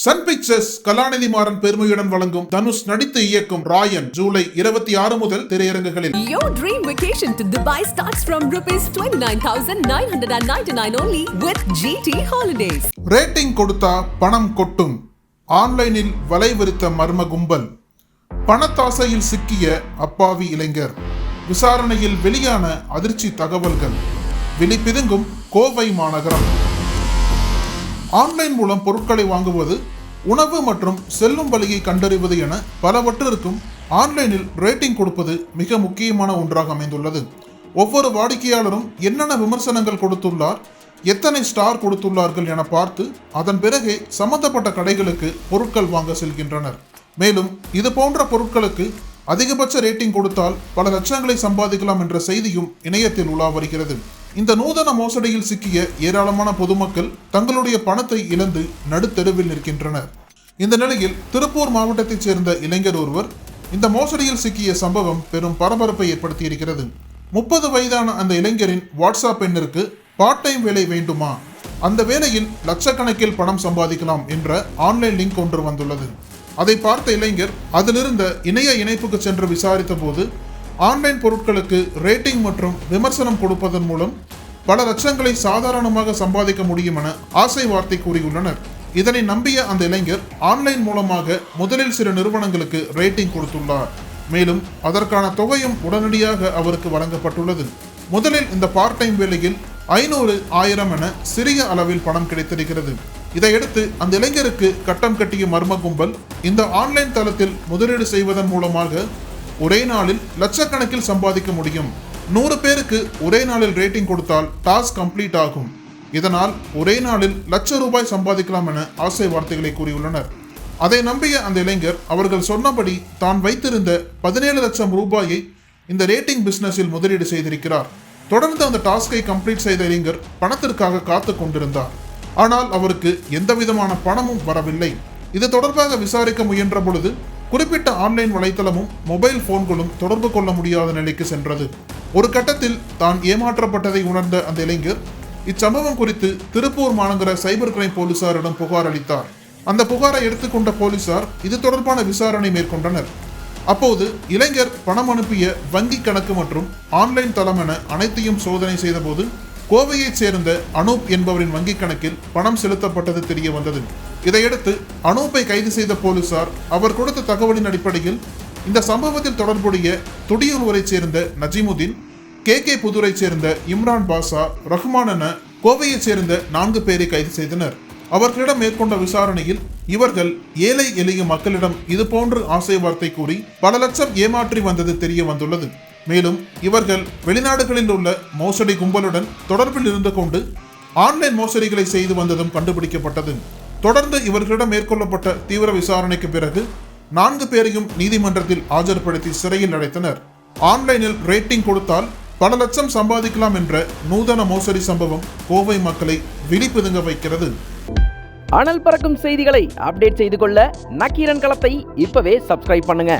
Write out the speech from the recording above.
Sun pictures கலாநிதி மாறன் பெருமையுடன் வழங்கும் தனுஷ் நடித்து இயக்கும் ராயன் ஜூலை இருபத்தி ஆறு முதல் திரையரங்குகளில் Your dream vacation to Dubai starts from rupees 29,999 only with GT Holidays. Rating கொடுத்தா பணம் கொட்டும் ஆன்லைனில் வலை விரித்த மர்ம கும்பல் பணத்தாசையில் சிக்கிய அப்பாவி இளைஞர் விசாரணையில் வெளியான அதிர்ச்சி தகவல்கள் விழிப்பிதுங்கும் கோவை மாநகரம் ஆன்லைன் மூலம் பொருட்களை வாங்குவது உணவு மற்றும் செல்லும் வழியை கண்டறிவது என பலவற்றிற்கும் ஆன்லைனில் ரேட்டிங் கொடுப்பது மிக முக்கியமான ஒன்றாக அமைந்துள்ளது. ஒவ்வொரு வாடிக்கையாளரும் என்னென்ன விமர்சனங்கள் கொடுத்துள்ளார் எத்தனை ஸ்டார் கொடுத்துள்ளார்கள் என பார்த்து அதன் பிறகே சம்பந்தப்பட்ட கடைகளுக்கு பொருட்கள் வாங்க செல்கின்றனர். மேலும் இது போன்ற பொருட்களுக்கு அதிகபட்ச ரேட்டிங் கொடுத்தால் பல லட்சங்களை சம்பாதிக்கலாம் என்ற செய்தியும் இணையத்தில் உலா வருகிறது. இந்த நூதன மோசடியில் சிக்கிய ஏராளமான பொதுமக்கள் தங்களுடைய பணத்தை இழந்து நடுத்தெருவில் நிற்கின்றனர். இந்த நிலையில் திருப்பூர் மாவட்டத்தைச் சேர்ந்த இளைஞர் ஒருவர் இந்த மோசடியில் சிக்கிய சம்பவம் பெரும் பரபரப்பை ஏற்படுத்தியிருக்கிறது. முப்பது வயதான அந்த இளைஞரின் வாட்ஸ்அப் எண்ணிற்கு பார்ட் டைம் வேலை வேண்டுமா? அந்த வேலையில் லட்சக்கணக்கில் பணம் சம்பாதிக்கலாம் என்ற ஆன்லைன் லிங்க் ஒன்று வந்துள்ளது. அதை பார்த்த இளைஞர் அதிலிருந்த இணைய இணைப்புக்கு சென்று விசாரித்த போது ஆன்லைன் பொருட்களுக்கு ரேட்டிங் மற்றும் விமர்சனம் கொடுப்பதன் மூலம் பல லட்சங்களை சாதாரணமாக சம்பாதிக்க முடியும் என ஆசை வார்த்தை கூறியுள்ளனர். இதனை நம்பிய அந்த இளைஞர் ஆன்லைன் மூலமாக முதலில் சில நிறுவனங்களுக்கு ரேட்டிங் கொடுத்துள்ளார். மேலும் அதற்கான தொகையும் உடனடியாக அவருக்கு வழங்கப்பட்டுள்ளது. முதலில் இந்த பார்ட் டைம் வேலையில் ஐநூறு ஆயிரம் என சிறிய அளவில் பணம் கிடைத்திருக்கிறது. இதையடுத்து அந்த இளைஞருக்கு கட்டம் கட்டிய மர்ம கும்பல் இந்த ஆன்லைன் தளத்தில் முதலீடு செய்வதன் மூலமாக ஒரே நாளில் லட்சக்கணக்கில் சம்பாதிக்க முடியும். நூறு பேருக்கு ஒரே நாளில் ரேட்டிங் கொடுத்தால் டாஸ்க் கம்ப்ளீட் ஆகும். இதனால் ஒரே நாளில் லட்ச ரூபாய் சம்பாதிக்கலாம் என ஆசை வார்த்தைகளை கூறியுள்ளனர். அதை நம்பிய அந்த இளைஞர் அவர்கள் சொன்னபடி தான் வைத்திருந்த பதினேழு லட்சம் ரூபாயை இந்த ரேட்டிங் பிஸ்னஸில் முதலீடு செய்திருக்கிறார். தொடர்ந்து அந்த டாஸ்கை கம்ப்ளீட் செய்த இளைஞர் பணத்திற்காக காத்து கொண்டிருந்தார். ஆனால் அவருக்கு எந்தவிதமான பணமும் வரவில்லை. இது தொடர்பாக விசாரிக்க முயன்ற பொழுது குறிப்பிட்ட ஆன்லைன் வலைத்தளமும் மொபைல் போன்களும் தொடர்பு கொள்ள முடியாத நிலைக்கு சென்றது. ஒரு கட்டத்தில் தான் ஏமாற்றப்பட்டதை உணர்ந்த அந்த இளைஞர் இச்சம்பவம் குறித்து திருப்பூர் மாநகர சைபர் கிரைம் போலீசாரிடம் புகார் அளித்தார். அந்த புகாரை எடுத்துக்கொண்ட போலீசார் இது தொடர்பான விசாரணை மேற்கொண்டனர். அப்போது இளைஞர் பணம் அனுப்பிய வங்கி கணக்கு மற்றும் ஆன்லைன் தளம் என அனைத்தையும் சோதனை செய்தபோது கோவையைச் சேர்ந்த அனூப் என்பவரின் வங்கிக் கணக்கில் பணம் செலுத்தப்பட்டது தெரிய வந்தது. இதையடுத்து அனூப்பை கைது செய்த போலீசார் அவர் கொடுத்த தகவலின் அடிப்படையில் இந்த சம்பவத்தில் தொடர்புடைய துடியூர்வரை சேர்ந்த நஜிமுதீன் கே கே புதூரைச் சேர்ந்த இம்ரான் பாஷா ரஹ்மான் என கோவையைச் சேர்ந்த நான்கு பேரை கைது செய்தனர். அவர்களிடம் மேற்கொண்ட விசாரணையில் இவர்கள் ஏழை எளிய மக்களிடம் இதுபோன்று ஆசை வார்த்தை கூறி பல லட்சம் ஏமாற்றி வந்தது தெரிய வந்துள்ளது. மேலும் இவர்கள் வெளிநாடுகளில் உள்ள மோசடி கும்பலுடன் தொடர்பில் இருந்து கொண்டு ஆன்லைன் மோசடிகளை செய்து வந்ததும் கண்டுபிடிக்கப்பட்டது. தொடர்ந்து இவர்களிடம் மேற்கொள்ளப்பட்ட தீவிர விசாரணைக்கு பிறகு நான்கு பேரையும் நீதிமன்றத்தில் ஆஜர்படுத்தி சிறையில் அடைத்தனர். ஆன்லைனில் ரேட்டிங் கொடுத்தால் பல லட்சம் சம்பாதிக்கலாம் என்ற நூதன மோசடி சம்பவம் கோவை மக்களை விழிப்புதுங்க வைக்கிறது. அனல் பறக்கும் செய்திகளை அப்டேட் செய்து கொள்ள நக்கீரன் களத்தை இப்பவே சப்ஸ்கிரைப் பண்ணுங்க.